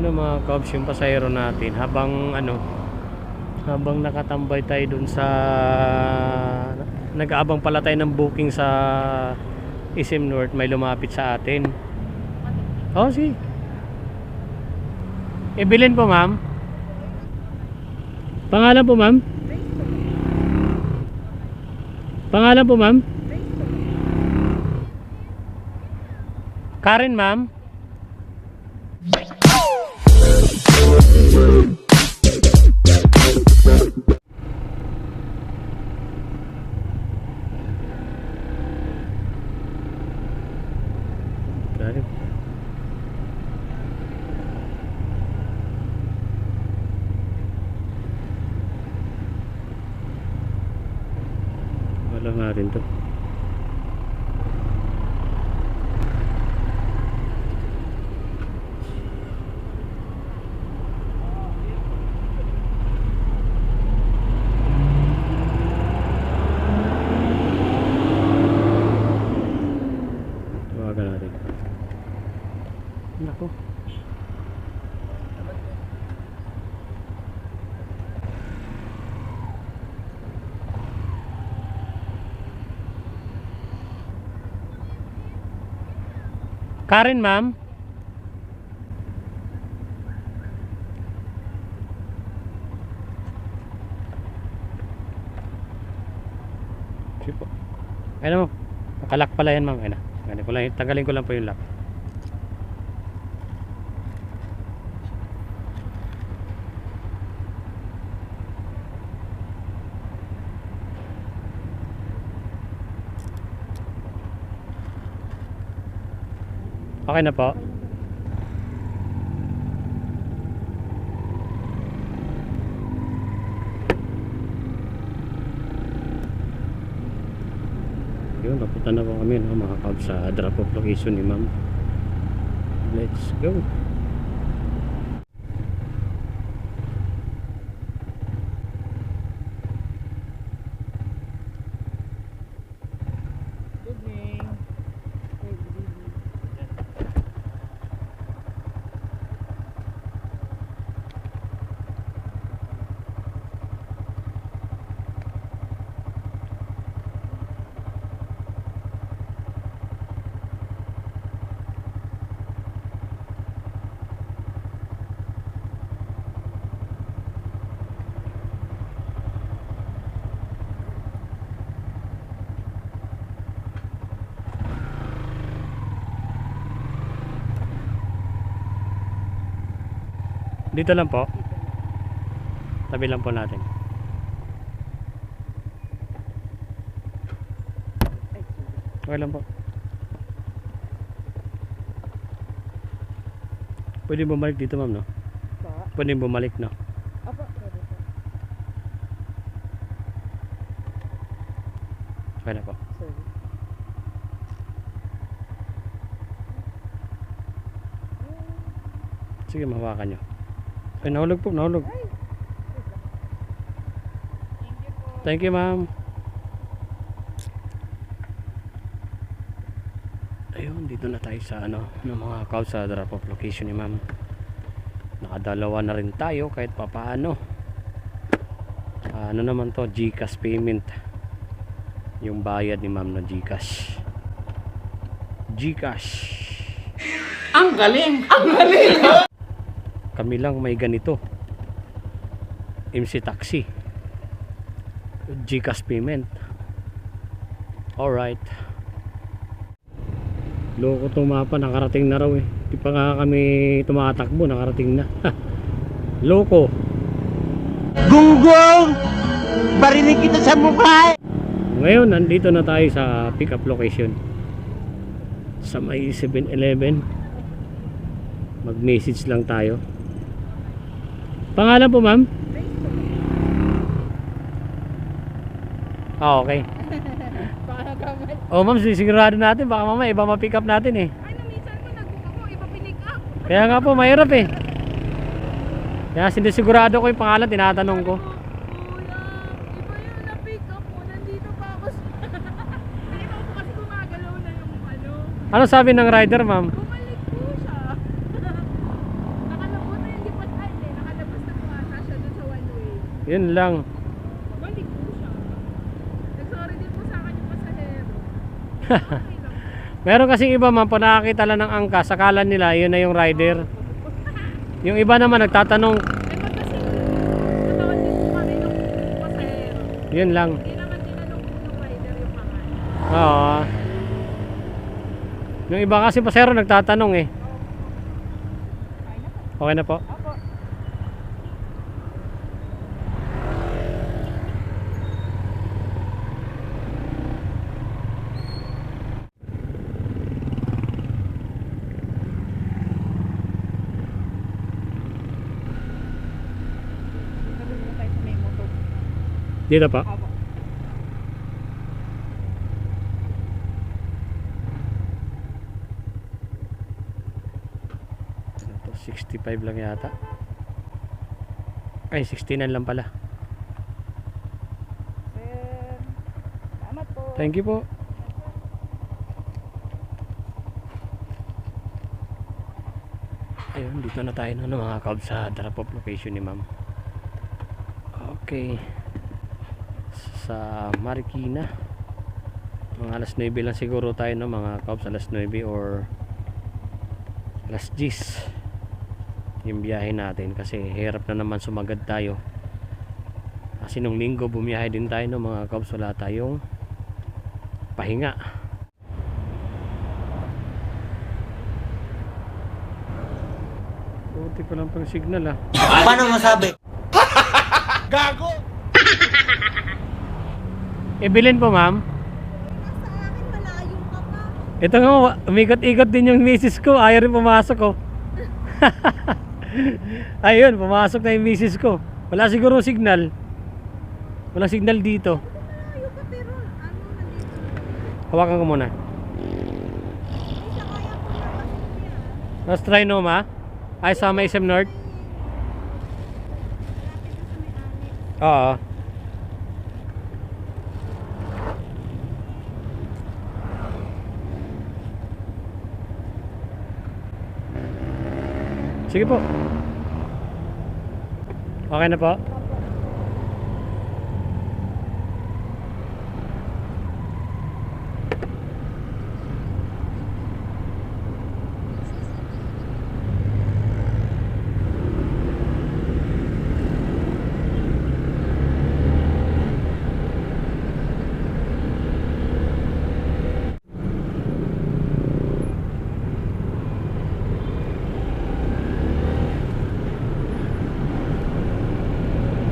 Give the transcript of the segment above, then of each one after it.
Ayun o mga cubs yung pasayro natin habang ano habang nakatambay tayo dun sa nag-aabang pala tayo ng booking sa SM North may lumapit sa atin. Oh, si. Ibilin po, ma'am. Pangalan po, ma'am? Pangalan po, ma'am? Karen, ma'am? Thank you. Karen, ma'am? Ayun mo. Nakalak pala yan, ma'am. Ayun na. Ganun ko ko lang po yung lock. Okay na po. Yun, napunta na po kami no, mga kabs sa drop off location ni ma'am. Let's go. Dito lang po. Tabi lang po natin. Okay lang po. Pwede bumalik dito ma'am no? Pwede bumalik no? Opo, pwede po. Okay na po. Sorry. Sige, mahawakan nyo. Ay, nahulog po, nahulog. Thank you, ma'am. Ayun, dito na tayo sa ano, ng mga cow sa drop off location ni ma'am. Nakadalawa na rin tayo kahit papaano. Ano naman to, GCash payment. Yung bayad ni ma'am na GCash. GCash. Ang galing! Ang galing! Kami lang may ganito. MC Taxi. Gcash payment. Alright. Loko tong mapa nakarating na raw eh. Di pa nga kami tumatakbo nakarating na. Loko. Gunggong! Barinig kita sa mukha! ngayon nandito na tayo sa pick up location. Sa may 7-Eleven mag message lang tayo pangalan po ma'am? ah okay oh ma'am sigurado natin baka mamaya iba ma-pick up natin eh nung minsan ko nag-book ako, iba pinick up. kaya nga po mahirap eh kaya sinisigurado ko yung pangalan tinatanong ko ano. ano sabi ng rider ma'am? Bumalik po siya. Nakalabot Yun lang. Balik po siya. Nag-sorry din po sa akin yung pasahero. Okay lang. Meron kasing iba man, pag nakakita lang ng angkas, sakalan nila, yun na yung rider. Yung iba naman nagtatanong, Eh, ba't kasi natawad din po kami ng pasahero. yun lang. Hindi naman tinanong po ng rider yung pangalan. Oo. Yung iba kasi pasero nagtatanong eh. Okay na po. Opo. Sabi mo tayo sa may motor. Dito po. Ito, 65 lang yata. Ay, 69 lang pala. Sir, salamat po. Thank you po. Ayun, dito na tayo no, mga kabs sa drop off location ni ma'am. Okay. Sa Marikina. Mga alas 9 lang siguro tayo no, mga kabs alas 9 or alas 10 yung biyahe natin kasi hirap na naman sumagad tayo. Kasi nung linggo bumiyahe din tayo no, mga kabs wala tayong pahinga. Buti pa lang pang signal ah. Paano masabi? ibilin po ma'am. Ito nga umikot-ikot din yung misis ko. Ayaw rin pumasok ko ayun pumasok na yung misis ko. Wala siguro signal. Wala signal dito. Hawakan ko muna. Let's try no ma? Ay sa may SM North? Oo Sige po. Okay na po.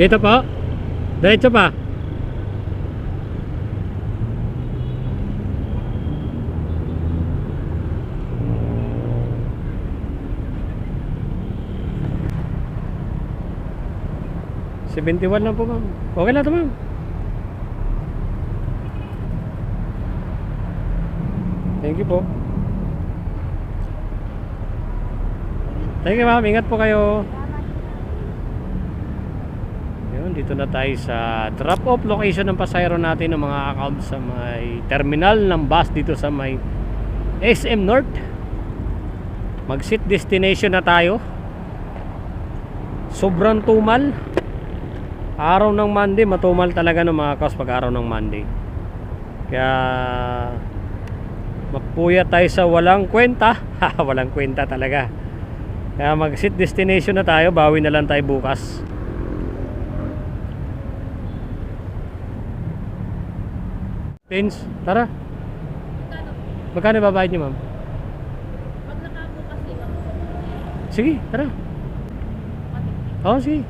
Dito po. Diretso pa. Seventy-one lang po ma'am. Okay lang to ma'am. Thank you po. Thank you ma'am. Ingat po kayo. Yun, dito na tayo sa drop-off location ng pasayro natin ng mga account sa may terminal ng bus dito sa may SM North. Mag-sit destination na tayo. Sobrang tumal. Araw ng Monday, matumal talaga ng mga kaos pag araw ng Monday. Kaya magpuyat tayo sa walang kwenta. walang kwenta talaga. Kaya mag-sit destination na tayo, bawi na lang tayo bukas. Pins, tara. Magkano babayad niyo, ma'am? Pag nakapo kasi ako. Sige, tara. Oo, sige.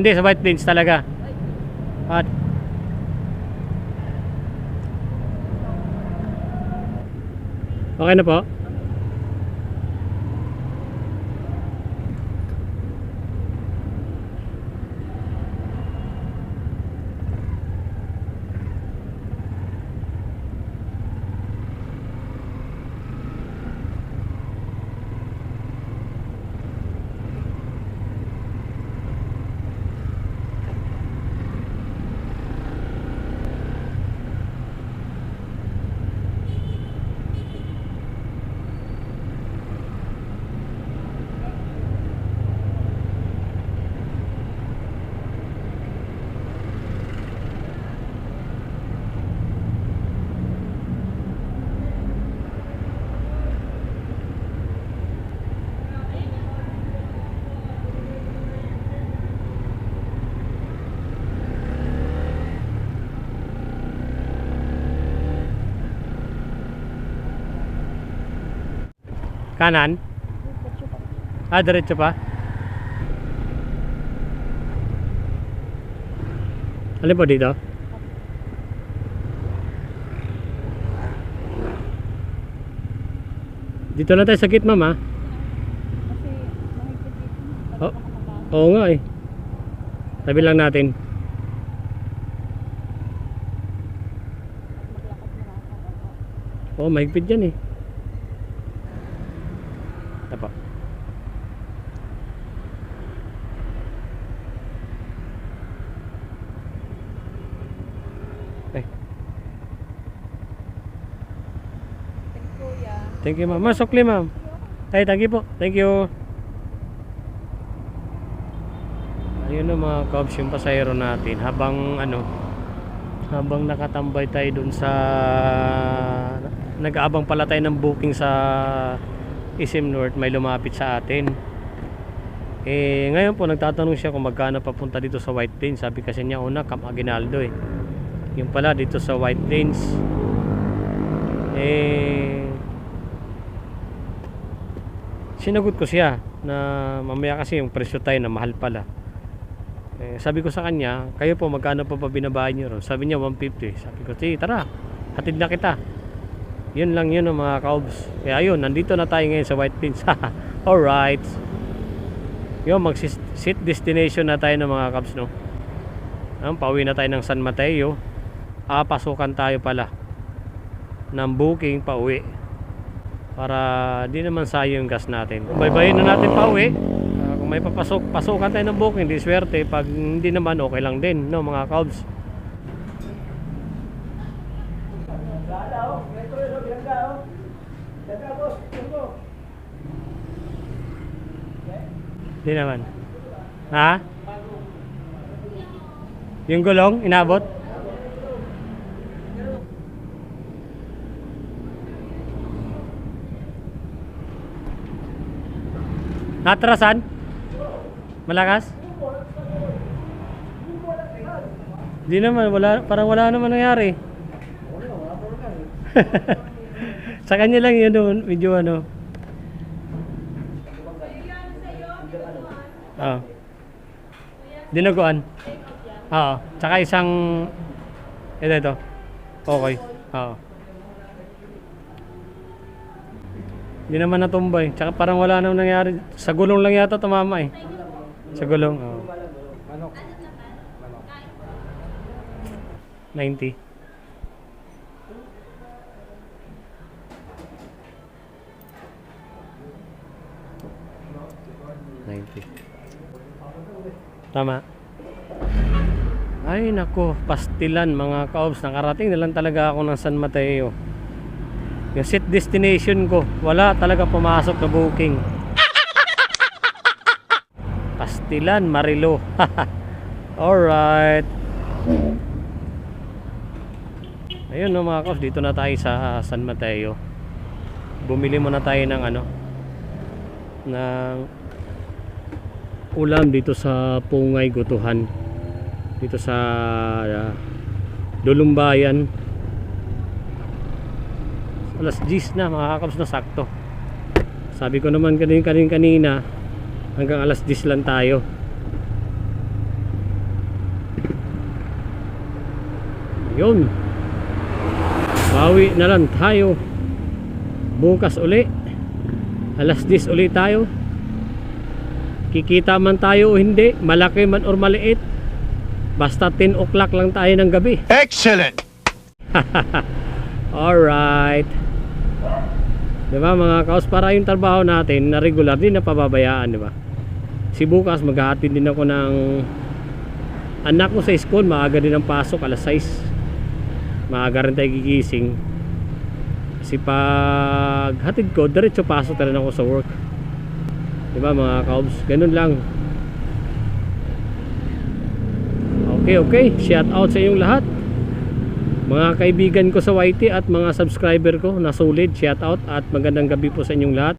Hindi, sa white plains talaga. At Okay na po? Kanan? Ah, diretso pa? Alin po dito? Dito na tayo sa? Kasi mahigpit dito. Oh. Nga, eh. Tabi lang natin. Oo, mahigpit dyan, eh. Ito po. Thank you, ma'am. Ma'am, sukli, ma'am. Ay, thank you po. Thank you. Ayun na mga kabs yung pasahero natin habang ano habang nakatambay tayo dun sa nag-aabang pala tayo ng booking sa Isim North may lumapit sa atin eh ngayon po nagtatanong siya kung magkano papunta dito sa White Plains sabi kasi niya una Camp Aguinaldo eh yung pala dito sa White Plains eh sinagot ko siya na mamaya kasi yung presyo tayo na mahal pala eh, sabi ko sa kanya, kayo po magkano pa pa binabayad niyo ron? Sabi niya 150. Sabi ko, tara, hatid na kita. Yun lang yun ang mga kaobs. Kaya ayun, nandito na tayo ngayon sa White Plains. Alright. Yun, mag sit destination na tayo ng mga kabs, no? Ang pauwi na tayo ng San Mateo. Ah, pasukan tayo pala ng booking pauwi para di naman sayang yung gas natin. Baybayin na natin pauwi. Ah, kung may papasok, pasukan tayo ng booking, di swerte. Pag hindi naman, okay lang din, no, mga kabs. Di naman. Ha? Yung gulong, inabot? Natrasan? Malakas? Di naman, wala, parang wala naman nangyari. Sa kanya lang yun doon, medyo ano. Oo. Dinaguan. Oo. Tsaka isang, ito ito. Okay. Oo. Hindi naman natumbay. Tsaka parang wala naman nangyari. Sa gulong lang yata tumama eh. Sa gulong. Oo. 90. Tama. Ay nako, pastilan mga kaobs. Nakarating na lang talaga ako ng San Mateo. Yung set destination ko, wala talaga pumasok na booking. Pastilan, Marilo. Alright. Ayun no mga kaos, dito na tayo sa San Mateo. Bumili muna tayo ng ano ng ulam dito sa Pungay Gutuhan. Dito sa uh, Dulumbayan. Alas 10 na mga kakabs na sakto. Sabi ko naman kanina kanina, kanina hanggang alas 10 lang tayo. Yun. Bawi na lang tayo. Bukas uli. Alas 10 uli tayo. Kikita man tayo o hindi, malaki man or maliit. Basta 10 o'clock lang tayo ng gabi. Excellent! Alright. Diba mga kaos, para yung trabaho natin na regular din na pababayaan, diba? Si bukas maghahatid din ako ng anak ko sa school, maaga din ang pasok, alas 6. Maaga rin tayo gigising. Kasi pag hatid ko, diretso pasok na rin ako sa work. Diba mga kaobs? Ganun lang. Okay, okay. Shout out sa inyong lahat. Mga kaibigan ko sa YT at mga subscriber ko na solid, shout out at magandang gabi po sa inyong lahat.